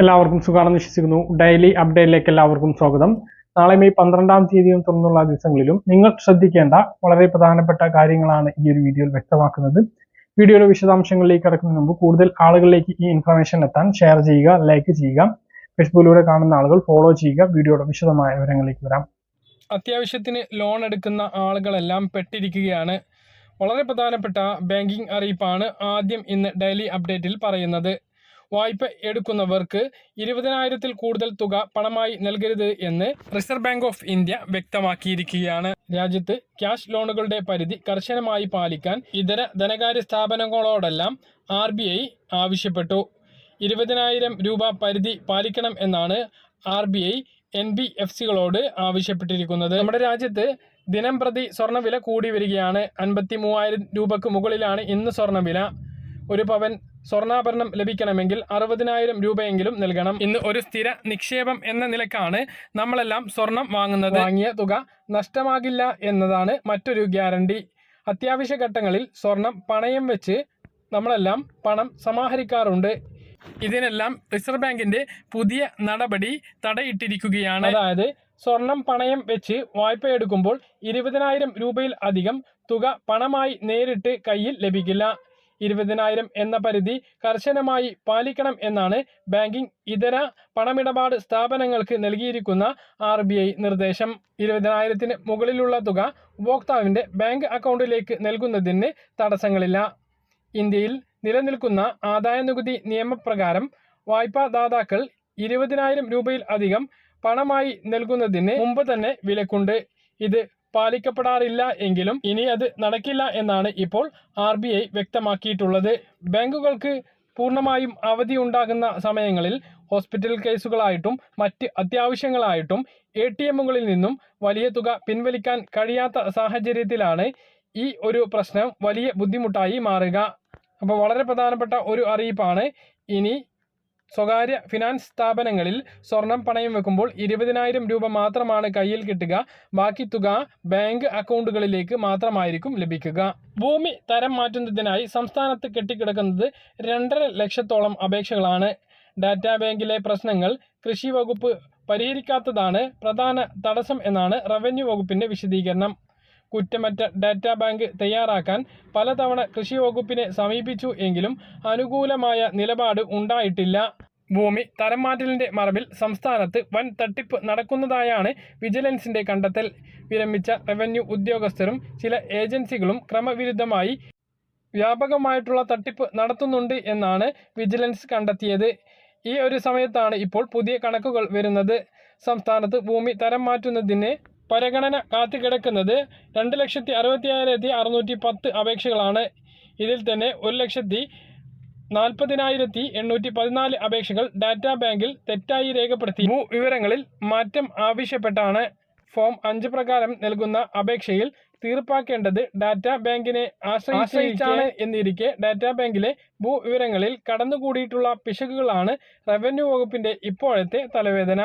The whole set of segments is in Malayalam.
എല്ലാവർക്കും സുഖമാണെന്ന് വിശ്വസിക്കുന്നു. ഡെയിലി അപ്ഡേറ്റിലേക്ക് എല്ലാവർക്കും സ്വാഗതം. നാളെ മെയ് പന്ത്രണ്ടാം തീയതിയും തുറന്നുള്ള ദിവസങ്ങളിലും നിങ്ങൾ ശ്രദ്ധിക്കേണ്ട വളരെ പ്രധാനപ്പെട്ട കാര്യങ്ങളാണ് ഈ ഒരു വീഡിയോയിൽ വ്യക്തമാക്കുന്നത്. വീഡിയോയുടെ വിശദാംശങ്ങളിലേക്ക് കടക്കുന്നതിന് മുമ്പ് കൂടുതൽ ആളുകളിലേക്ക് ഈ ഇൻഫർമേഷൻ എത്താൻ ഷെയർ ചെയ്യുക ലൈക്ക് ചെയ്യുക ഫേസ്ബുക്കിലൂടെ കാണുന്ന ആളുകൾ ഫോളോ ചെയ്യുക വീഡിയോയുടെ വിശദമായ വിവരങ്ങളിലേക്ക് വരാം. അത്യാവശ്യത്തിന് ലോൺ എടുക്കുന്ന ആളുകളെല്ലാം പെട്ടിരിക്കുകയാണ്. വളരെ പ്രധാനപ്പെട്ട ബാങ്കിംഗ് അറിയിപ്പാണ് ആദ്യം ഇന്ന് ഡെയിലി അപ്ഡേറ്റിൽ പറയുന്നത്. വായ്പ എടുക്കുന്നവർക്ക് ഇരുപതിനായിരത്തിൽ കൂടുതൽ തുക പണമായി നൽകരുത് എന്ന് റിസർവ് ബാങ്ക് ഓഫ് ഇന്ത്യ വ്യക്തമാക്കിയിരിക്കുകയാണ്. രാജ്യത്ത് ക്യാഷ് ലോണുകളുടെ പരിധി കർശനമായി പാലിക്കാൻ ഇതര ധനകാര്യ സ്ഥാപനങ്ങളോടെല്ലാം ആർ ബി ഐ ആവശ്യപ്പെട്ടു. ഇരുപതിനായിരം രൂപ പരിധി പാലിക്കണം എന്നാണ് R B I N B F സികളോട് ആവശ്യപ്പെട്ടിരിക്കുന്നത്. നമ്മുടെ രാജ്യത്ത് ദിനം പ്രതി സ്വർണവില കൂടി വരികയാണ്. അൻപത്തി മൂവായിരം രൂപക്ക് മുകളിലാണ് ഇന്ന് സ്വർണവില ഒരു പവൻ സ്വർണാഭരണം ലഭിക്കണമെങ്കിൽ അറുപതിനായിരം രൂപയെങ്കിലും നൽകണം. ഇന്ന് ഒരു സ്ഥിര നിക്ഷേപം എന്ന നിലക്കാണ് നമ്മളെല്ലാം സ്വർണം വാങ്ങുന്നത്. വാങ്ങിയ തുക നഷ്ടമാകില്ല എന്നതാണ് മറ്റൊരു ഗ്യാരണ്ടി. അത്യാവശ്യ ഘട്ടങ്ങളിൽ സ്വർണം പണയം വെച്ച് നമ്മളെല്ലാം പണം സമാഹരിക്കാറുണ്ട്. ഇതിനെല്ലാം റിസർവ് ബാങ്കിന്റെ പുതിയ നടപടി തടയിട്ടിരിക്കുകയാണ്. അതായത് സ്വർണം പണയം വെച്ച് വായ്പ എടുക്കുമ്പോൾ ഇരുപതിനായിരം രൂപയിൽ അധികം തുക പണമായി നേരിട്ട് കയ്യിൽ ലഭിക്കില്ല. ഇരുപതിനായിരം എന്ന പരിധി കർശനമായി പാലിക്കണം എന്നാണ് ബാങ്കിംഗ് ഇതര പണമിടപാട് സ്ഥാപനങ്ങൾക്ക് നൽകിയിരിക്കുന്ന ആർ നിർദ്ദേശം. ഇരുപതിനായിരത്തിന് മുകളിലുള്ള തുക ഉപഭോക്താവിന്റെ ബാങ്ക് അക്കൗണ്ടിലേക്ക് നൽകുന്നതിന് തടസ്സങ്ങളില്ല. ഇന്ത്യയിൽ നിലനിൽക്കുന്ന ആദായ നികുതി നിയമപ്രകാരം വായ്പാദാതാക്കൾ ഇരുപതിനായിരം രൂപയിൽ അധികം പണമായി നൽകുന്നതിന് മുമ്പ് തന്നെ വിലക്കുണ്ട്. ഇത് പാലിക്കപ്പെടാറില്ല എങ്കിലും ഇനി അത് നടക്കില്ല എന്നാണ് ഇപ്പോൾ ആർ ബി ഐ വ്യക്തമാക്കിയിട്ടുള്ളത്. ബാങ്കുകൾക്ക് പൂർണമായും അവധി ഉണ്ടാകുന്ന സമയങ്ങളിൽ ഹോസ്പിറ്റൽ കേസുകളായിട്ടും മറ്റ് അത്യാവശ്യങ്ങളായിട്ടും എ ടി എമ്മുകളിൽ നിന്നും വലിയ തുക പിൻവലിക്കാൻ കഴിയാത്ത സാഹചര്യത്തിലാണ് ഈ ഒരു പ്രശ്നം വലിയ ബുദ്ധിമുട്ടായി മാറുക. അപ്പോൾ വളരെ പ്രധാനപ്പെട്ട ഒരു അറിയിപ്പാണ് ഇനി സ്വകാര്യ ഫിനാൻസ് സ്ഥാപനങ്ങളിൽ സ്വർണം പണയം വെക്കുമ്പോൾ ഇരുപതിനായിരം രൂപ മാത്രമാണ് കയ്യിൽ കിട്ടുക. ബാക്കി തുക ബാങ്ക് അക്കൗണ്ടുകളിലേക്ക് മാത്രമായിരിക്കും ലഭിക്കുക. ഭൂമി തരം മാറ്റുന്നതിനായി സംസ്ഥാനത്ത് കെട്ടിക്കിടക്കുന്നത് രണ്ടര ലക്ഷത്തോളം അപേക്ഷകളാണ്. ഡാറ്റാ ബാങ്കിലെ പ്രശ്നങ്ങൾ കൃഷി വകുപ്പ് പരിഹരിക്കാത്തതാണ് പ്രധാന തടസ്സം എന്നാണ് റവന്യൂ വകുപ്പിന്റെ വിശദീകരണം. കുറ്റമറ്റ ഡാറ്റാ ബാങ്ക് തയ്യാറാക്കാൻ പലതവണ കൃഷി വകുപ്പിനെ സമീപിച്ചു എങ്കിലും അനുകൂലമായ നിലപാട് ഉണ്ടായിട്ടില്ല. ഭൂമി തരം മാറ്റലിന്റെ മറവിൽ സംസ്ഥാനത്ത് വൻ തട്ടിപ്പ് നടക്കുന്നതായാണ് വിജിലൻസിന്റെ കണ്ടെത്തൽ. വിരമിച്ച റവന്യൂ ഉദ്യോഗസ്ഥരും ചില ഏജൻസികളും ക്രമവിരുദ്ധമായി വ്യാപകമായിട്ടുള്ള തട്ടിപ്പ് നടത്തുന്നുണ്ട് എന്നാണ് വിജിലൻസ് കണ്ടെത്തിയത്. ഈ ഒരു സമയത്താണ് ഇപ്പോൾ പുതിയ കണക്കുകൾ വരുന്നത്. സംസ്ഥാനത്ത് ഭൂമി തരം മാറ്റുന്നതിന് പരിഗണന കാത്തുകിടക്കുന്നത് രണ്ട് ലക്ഷത്തി അറുപത്തിയായിരത്തി അറുന്നൂറ്റി പത്ത് അപേക്ഷകളാണ്. ഇതിൽ തന്നെ ഒരു ലക്ഷത്തി നാൽപ്പതിനായിരത്തി എണ്ണൂറ്റി പതിനാല് അപേക്ഷകൾ ഡാറ്റാ ബാങ്കിൽ തെറ്റായി രേഖപ്പെടുത്തി. ഭൂ വിവരങ്ങളിൽ മാറ്റം ആവശ്യപ്പെട്ടാണ് ഫോം അഞ്ച് പ്രകാരം നൽകുന്ന അപേക്ഷയിൽ തീർപ്പാക്കേണ്ടത് ഡാറ്റാ ബാങ്കിനെ ആശ്രയിച്ചാണ്. എന്നിരിക്കെ ഡാറ്റാ ബാങ്കിലെ ഭൂ വിവരങ്ങളിൽ കടന്നുകൂടിയിട്ടുള്ള പിശകുകളാണ് റവന്യൂ വകുപ്പിന്റെ ഇപ്പോഴത്തെ തലവേദന.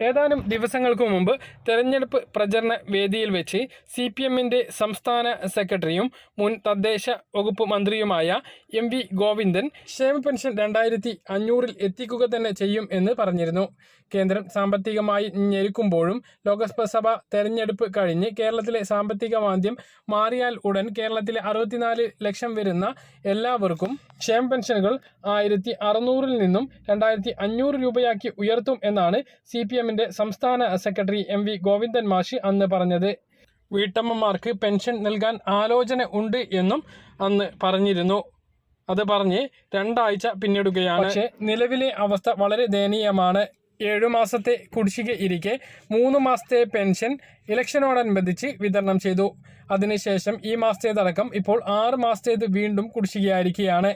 ഏതാനും ദിവസങ്ങൾക്ക് മുമ്പ് തെരഞ്ഞെടുപ്പ് പ്രചരണ വേദിയിൽ വെച്ച് സി പി എമ്മിന്റെ സംസ്ഥാന സെക്രട്ടറിയും മുൻ തദ്ദേശ വകുപ്പ് മന്ത്രിയുമായ എം വി ഗോവിന്ദൻ ക്ഷേമ പെൻഷൻ രണ്ടായിരത്തി അഞ്ഞൂറിൽ എത്തിക്കുക തന്നെ ചെയ്യും എന്ന് പറഞ്ഞിരുന്നു. കേന്ദ്രം സാമ്പത്തികമായി ഞെരുക്കുമ്പോഴും ലോകസഭാ തെരഞ്ഞെടുപ്പ് കഴിഞ്ഞ് കേരളത്തിലെ സാമ്പത്തിക മാന്ദ്യം മാറിയാൽ ഉടൻ കേരളത്തിലെ അറുപത്തിനാല് ലക്ഷം വരുന്ന എല്ലാവർക്കും ക്ഷേമ പെൻഷനുകൾ ആയിരത്തി അറുന്നൂറിൽ നിന്നും രണ്ടായിരത്തി അഞ്ഞൂറ് രൂപയാക്കി ഉയർത്തും എന്നാണ് സി പി എമ്മിന്റെ സംസ്ഥാന സെക്രട്ടറി എം വി ഗോവിന്ദൻ മാഷി അന്ന് പറഞ്ഞത്. വീട്ടമ്മമാർക്ക് പെൻഷൻ നൽകാൻ ആലോചന ഉണ്ട് എന്നും അന്ന് പറഞ്ഞിരുന്നു. അത് പറഞ്ഞ് രണ്ടാഴ്ച പിന്നിടുകയാണ്. പക്ഷേ നിലവിലെ അവസ്ഥ വളരെ ദയനീയമാണ്. ഏഴു മാസത്തെ കുടിശ്ശിക ഇരിക്കെ മൂന്ന് മാസത്തെ പെൻഷൻ ഇലക്ഷനോടനുബന്ധിച്ച് വിതരണം ചെയ്തു. അതിനുശേഷം ഈ മാസത്തേതടക്കം ഇപ്പോൾ ആറ് മാസത്തേത് വീണ്ടും കുടിശ്ശികയായിരിക്കുകയാണ്.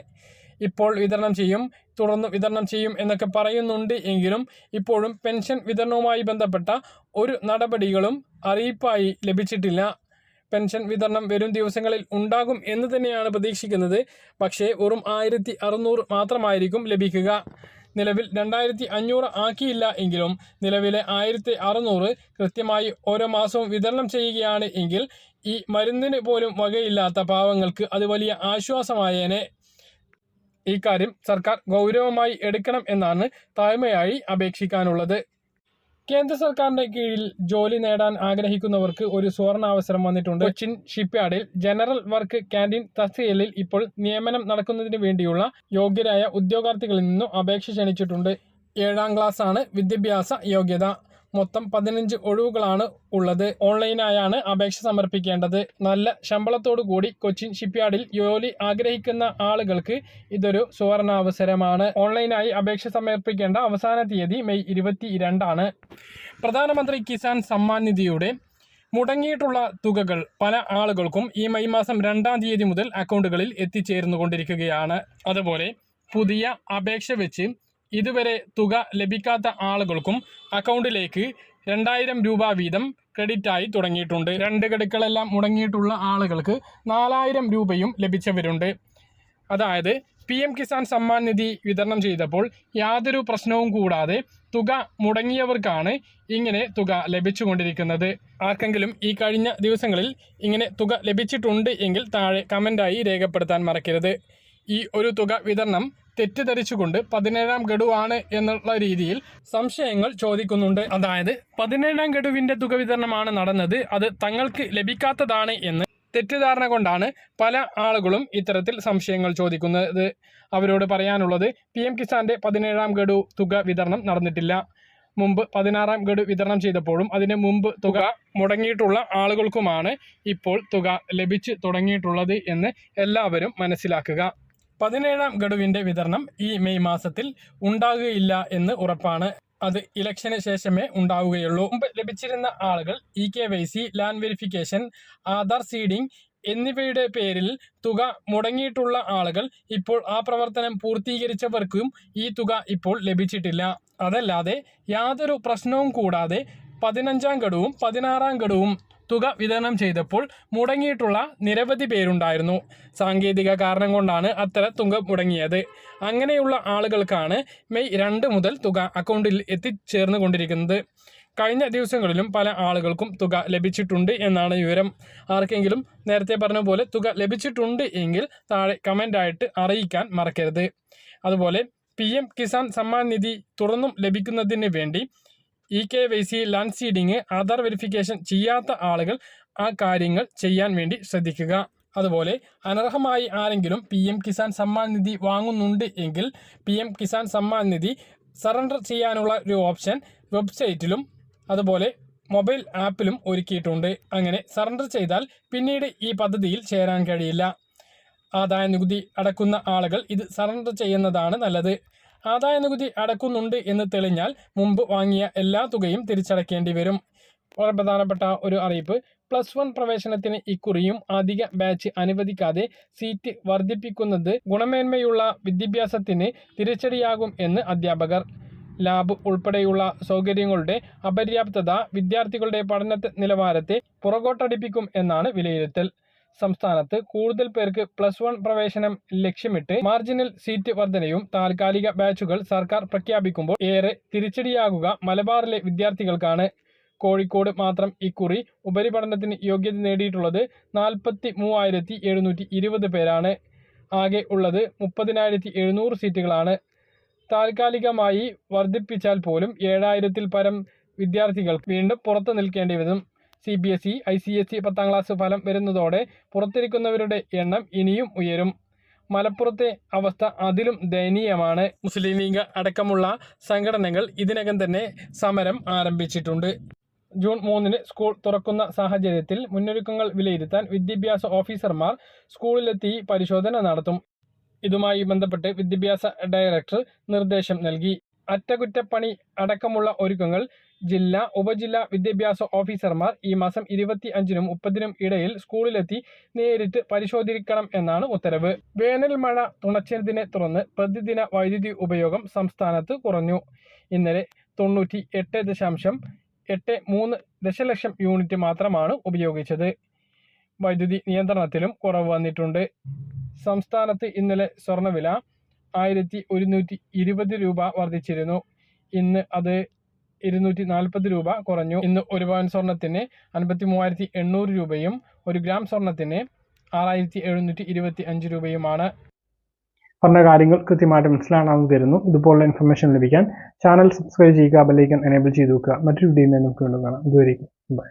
ഇപ്പോൾ വിതരണം ചെയ്യും തുടർന്ന് വിതരണം ചെയ്യും എന്നൊക്കെ പറയുന്നുണ്ട് എങ്കിലും ഇപ്പോഴും പെൻഷൻ വിതരണവുമായി ബന്ധപ്പെട്ട ഒരു നടപടികളും അറിയിപ്പായി ലഭിച്ചിട്ടില്ല. പെൻഷൻ വിതരണം വരും ദിവസങ്ങളിൽ ഉണ്ടാകും എന്ന് തന്നെയാണ് പ്രതീക്ഷിക്കുന്നത്. പക്ഷേ വെറും ആയിരത്തി അറുന്നൂറ് മാത്രമായിരിക്കും ലഭിക്കുക. നിലവിൽ രണ്ടായിരത്തി അഞ്ഞൂറ് ആക്കിയില്ല എങ്കിലും നിലവിലെ ആയിരത്തി അറുന്നൂറ് കൃത്യമായി ഓരോ മാസവും വിതരണം ചെയ്യുകയാണ് എങ്കിൽ ഈ മരുന്നിന് പോലും വകയില്ലാത്ത പാവങ്ങൾക്ക് അത് വലിയ ആശ്വാസമായേനെ. ഇക്കാര്യം സർക്കാർ ഗൗരവമായി എടുക്കണം എന്നാണ് താഴ്മയായി അപേക്ഷിക്കാനുള്ളത്. കേന്ദ്ര സർക്കാരിന്റെ കീഴിൽ ജോലി നേടാൻ ആഗ്രഹിക്കുന്നവർക്ക് ഒരു സുവർണാവസരം വന്നിട്ടുണ്ട്. കൊച്ചിൻ ഷിപ്പ്യാർഡിൽ ജനറൽ വർക്ക് ക്യാന്റീൻ തസ്തികയിൽ ഇപ്പോൾ നിയമനം നടക്കുന്നതിന് വേണ്ടിയുള്ള യോഗ്യരായ ഉദ്യോഗാർത്ഥികളിൽ നിന്നും അപേക്ഷ ക്ഷണിച്ചിട്ടുണ്ട്. ഏഴാം ക്ലാസ് ആണ് വിദ്യാഭ്യാസ യോഗ്യത. മൊത്തം പതിനഞ്ച് ഒഴിവുകളാണ് ഉള്ളത്. ഓൺലൈനായാണ് അപേക്ഷ സമർപ്പിക്കേണ്ടത്. നല്ല ശമ്പളത്തോടു കൂടി കൊച്ചിൻ ഷിപ്പ്യാർഡിൽ ജോലി ആഗ്രഹിക്കുന്ന ആളുകൾക്ക് ഇതൊരു സുവർണാവസരമാണ്. ഓൺലൈനായി അപേക്ഷ സമർപ്പിക്കേണ്ട അവസാന തീയതി മെയ് ഇരുപത്തി ഇരണ്ടാണ് പ്രധാനമന്ത്രി കിസാൻ സമ്മാൻ നിധിയുടെ മുടങ്ങിയിട്ടുള്ള തുകകൾ പല ആളുകൾക്കും ഈ മെയ് മാസം രണ്ടാം തീയതി മുതൽ അക്കൗണ്ടുകളിൽ എത്തിച്ചേർന്നുകൊണ്ടിരിക്കുകയാണ്. അതുപോലെ പുതിയ അപേക്ഷ വെച്ച് ഇതുവരെ തുക ലഭിക്കാത്ത ആളുകൾക്കും അക്കൗണ്ടിലേക്ക് രണ്ടായിരം രൂപ വീതം ക്രെഡിറ്റായി തുടങ്ങിയിട്ടുണ്ട്. രണ്ട് ഗഡുക്കളെല്ലാം മുടങ്ങിയിട്ടുള്ള ആളുകൾക്ക് നാലായിരം രൂപയും ലഭിച്ചവരുണ്ട്. അതായത് പി എം കിസാൻ സമ്മാൻ നിധി വിതരണം ചെയ്തപ്പോൾ യാതൊരു പ്രശ്നവും കൂടാതെ തുക മുടങ്ങിയവർക്കാണ് ഇങ്ങനെ തുക ലഭിച്ചുകൊണ്ടിരിക്കുന്നത്. ആർക്കെങ്കിലും ഈ കഴിഞ്ഞ ദിവസങ്ങളിൽ ഇങ്ങനെ തുക ലഭിച്ചിട്ടുണ്ട് എങ്കിൽ താഴെ കമന്റായി രേഖപ്പെടുത്താൻ മറക്കരുത്. ഈ ഒരു തുക വിതരണം തെറ്റിദ്ധരിച്ചുകൊണ്ട് പതിനേഴാം ഗഡുവാണ് എന്നുള്ള രീതിയിൽ സംശയങ്ങൾ ചോദിക്കുന്നുണ്ട്. അതായത് പതിനേഴാം ഗഡുവിന്റെ തുക വിതരണമാണ് നടന്നത്. അത് തങ്ങൾക്ക് ലഭിക്കാത്തതാണ് എന്ന് തെറ്റിദ്ധാരണ കൊണ്ടാണ് പല ആളുകളും ഇത്തരത്തിൽ സംശയങ്ങൾ ചോദിക്കുന്നത്. അവരോട് പറയാനുള്ളത് പി എം കിസാന്റെ പതിനേഴാം ഗഡു തുക വിതരണം നടന്നിട്ടില്ല. മുമ്പ് പതിനാറാം ഗഡു വിതരണം ചെയ്തപ്പോഴും അതിന് മുമ്പ് തുക മുടങ്ങിയിട്ടുള്ള ആളുകൾക്കുമാണ് ഇപ്പോൾ തുക ലഭിച്ചു തുടങ്ങിയിട്ടുള്ളത് എന്ന് എല്ലാവരും മനസ്സിലാക്കുക. പതിനേഴാം ഗഡുവിന്റെ വിതരണം ഈ മെയ് മാസത്തിൽ ഉണ്ടാകുകയില്ല എന്ന് ഉറപ്പാണ്. അത് ഇലക്ഷന് ശേഷമേ ഉണ്ടാവുകയുള്ളൂ. മുമ്പ് ലഭിച്ചിരുന്ന ആളുകൾ E K Y C land verification Aadhaar seeding എന്നിവയുടെ പേരിൽ തുക മുടങ്ങിയിട്ടുള്ള ആളുകൾ ഇപ്പോൾ ആ പ്രവർത്തനം പൂർത്തീകരിച്ചവർക്കും ഈ തുക ഇപ്പോൾ ലഭിച്ചിട്ടില്ല. അതല്ലാതെ യാതൊരു പ്രശ്നവും കൂടാതെ പതിനഞ്ചാം ഗഡുവും പതിനാറാം ഗഡുവും തുക വിതരണം ചെയ്തപ്പോൾ മുടങ്ങിയിട്ടുള്ള നിരവധി പേരുണ്ടായിരുന്നു. സാങ്കേതിക കാരണം കൊണ്ടാണ് അത്ര തുക മുടങ്ങിയത്. അങ്ങനെയുള്ള ആളുകൾക്കാണ് മെയ് രണ്ട് മുതൽ തുക അക്കൗണ്ടിൽ എത്തിച്ചേർന്നു കൊണ്ടിരിക്കുന്നത് കഴിഞ്ഞ ദിവസങ്ങളിലും പല ആളുകൾക്കും തുക ലഭിച്ചിട്ടുണ്ട് എന്നാണ് വിവരം. ആർക്കെങ്കിലും നേരത്തെ പറഞ്ഞ പോലെ തുക ലഭിച്ചിട്ടുണ്ട് എങ്കിൽ താഴെ കമന്റായിട്ട് അറിയിക്കാൻ മറക്കരുത്. അതുപോലെ പി എം കിസാൻ സമ്മാൻ നിധി തുറന്നും ലഭിക്കുന്നതിന് വേണ്ടി E K Y C land seeding Aadhaar verification ചെയ്യാത്ത ആളുകൾ ആ കാര്യങ്ങൾ ചെയ്യാൻ വേണ്ടി ശ്രദ്ധിക്കുക. അതുപോലെ അനർഹമായി ആരെങ്കിലും പി എം കിസാൻ സമ്മാൻ നിധി വാങ്ങുന്നുണ്ട് എങ്കിൽ P M Kisan Samman Nidhi surrender ചെയ്യാനുള്ള ഒരു ഓപ്ഷൻ വെബ്സൈറ്റിലും അതുപോലെ മൊബൈൽ ആപ്പിലും ഒരുക്കിയിട്ടുണ്ട്. അങ്ങനെ സറണ്ടർ ചെയ്താൽ പിന്നീട് ഈ പദ്ധതിയിൽ ചേരാൻ കഴിയില്ല. ആദായ നികുതി അടക്കുന്ന ആളുകൾ ഇത് സറണ്ടർ ചെയ്യുന്നതാണ് നല്ലത്. ആദായ നികുതി അടക്കുന്നുണ്ട് എന്ന് തെളിഞ്ഞാൽ മുമ്പ് വാങ്ങിയ എല്ലാ തുകയും തിരിച്ചടക്കേണ്ടി വരും. വളരെ പ്രധാനപ്പെട്ട ഒരു അറിയിപ്പ്. പ്ലസ് വൺ പ്രവേശനത്തിന് ഇക്കുറിയും അധിക ബാച്ച് അനുവദിക്കാതെ സീറ്റ് വർദ്ധിപ്പിക്കുന്നത് ഗുണമേന്മയുള്ള വിദ്യാഭ്യാസത്തിന് തിരിച്ചടിയാകും എന്ന് അധ്യാപകർ. ലാബ് ഉൾപ്പെടെയുള്ള സൗകര്യങ്ങളുടെ അപര്യാപ്തത വിദ്യാർത്ഥികളുടെ പഠന നിലവാരത്തെ പുറകോട്ടടിപ്പിക്കും എന്നാണ് വിലയിരുത്തൽ. സംസ്ഥാനത്ത് കൂടുതൽ പേർക്ക് പ്ലസ് വൺ പ്രവേശനം ലക്ഷ്യമിട്ട് മാർജിനൽ സീറ്റ് വർധനയും താൽക്കാലിക ബാച്ചുകൾ സർക്കാർ പ്രഖ്യാപിക്കുമ്പോൾ ഏറെ തിരിച്ചടിയാകുക മലബാറിലെ വിദ്യാർത്ഥികൾക്കാണ്. കോഴിക്കോട് മാത്രം ഇക്കുറി ഉപരിപഠനത്തിന് യോഗ്യത നേടിയിട്ടുള്ളത് നാൽപ്പത്തി മൂവായിരത്തി എഴുന്നൂറ്റി ഇരുപത് പേരാണ്. ആകെ ഉള്ളത് മുപ്പതിനായിരത്തി എഴുന്നൂറ് സീറ്റുകളാണ് താൽക്കാലികമായി വർദ്ധിപ്പിച്ചാൽ പോലും ഏഴായിരത്തിൽ പരം വിദ്യാർത്ഥികൾ വീണ്ടും പുറത്തു നിൽക്കേണ്ടി വരും. C B S E I C S E പത്താം ക്ലാസ് ഫലം വരുന്നതോടെ പുറത്തിരിക്കുന്നവരുടെ എണ്ണം ഇനിയും ഉയരും. മലപ്പുറത്തെ അവസ്ഥ അതിലും ദയനീയമാണ്. മുസ്ലിം ലീഗ് അടക്കമുള്ള സംഘടനകൾ ഇതിനകം തന്നെ സമരം ആരംഭിച്ചിട്ടുണ്ട്. ജൂൺ മൂന്നിന് സ്കൂൾ തുറക്കുന്ന സാഹചര്യത്തിൽ മുന്നൊരുക്കങ്ങൾ വിലയിരുത്താൻ വിദ്യാഭ്യാസ ഓഫീസർമാർ സ്കൂളിലെത്തി പരിശോധന നടത്തും. ഇതുമായി ബന്ധപ്പെട്ട് വിദ്യാഭ്യാസ ഡയറക്ടർ നിർദ്ദേശം നൽകി. അറ്റകുറ്റപ്പണി അടക്കമുള്ള ഒരുക്കങ്ങൾ ജില്ലാ ഉപജില്ലാ വിദ്യാഭ്യാസ ഓഫീസർമാർ ഈ മാസം ഇരുപത്തി അഞ്ചിനും മുപ്പതിനും ഇടയിൽ സ്കൂളിലെത്തി നേരിട്ട് പരിശോധിക്കണം എന്നാണ് ഉത്തരവ്. വേനൽ മഴ തുണച്ചതിനെ തുടർന്ന് പ്രതിദിന വൈദ്യുതി ഉപയോഗം സംസ്ഥാനത്ത് കുറഞ്ഞു. ഇന്നലെ തൊണ്ണൂറ്റി എട്ട് ദശാംശം എട്ട് മൂന്ന് ദശലക്ഷം യൂണിറ്റ് മാത്രമാണ് ഉപയോഗിച്ചത്. വൈദ്യുതി നിയന്ത്രണത്തിലും കുറവ് വന്നിട്ടുണ്ട്. സംസ്ഥാനത്ത് ഇന്നലെ സ്വർണവില ആയിരത്തി ഒരുന്നൂറ്റി ഇരുപത് രൂപ വർദ്ധിച്ചിരുന്നു. ഇന്ന് അത് ഇരുന്നൂറ്റി നാൽപ്പത് രൂപ കുറഞ്ഞു. ഇന്ന് ഒരു പവൻ സ്വർണത്തിന് അൻപത്തി മൂവായിരത്തി എണ്ണൂറ് രൂപയും ഒരു ഗ്രാം സ്വർണത്തിന് ആറായിരത്തി എഴുന്നൂറ്റി ഇരുപത്തി അഞ്ച് രൂപയുമാണ്. പറഞ്ഞ കാര്യങ്ങൾ കൃത്യമായിട്ട് മനസ്സിലാണെന്ന് തരുന്നു. ഇതുപോലുള്ള ഇൻഫർമേഷൻ ലഭിക്കാൻ ചാനൽ സബ്സ്ക്രൈബ് ചെയ്യുക ബെല്ലൈക്കൻ എനേബിൾ ചെയ്ത് വെക്കുക. മറ്റൊരു വീഡിയോയിൽ നമുക്ക് വീണ്ടും കാണാം. ഇതുവരെയും ബൈ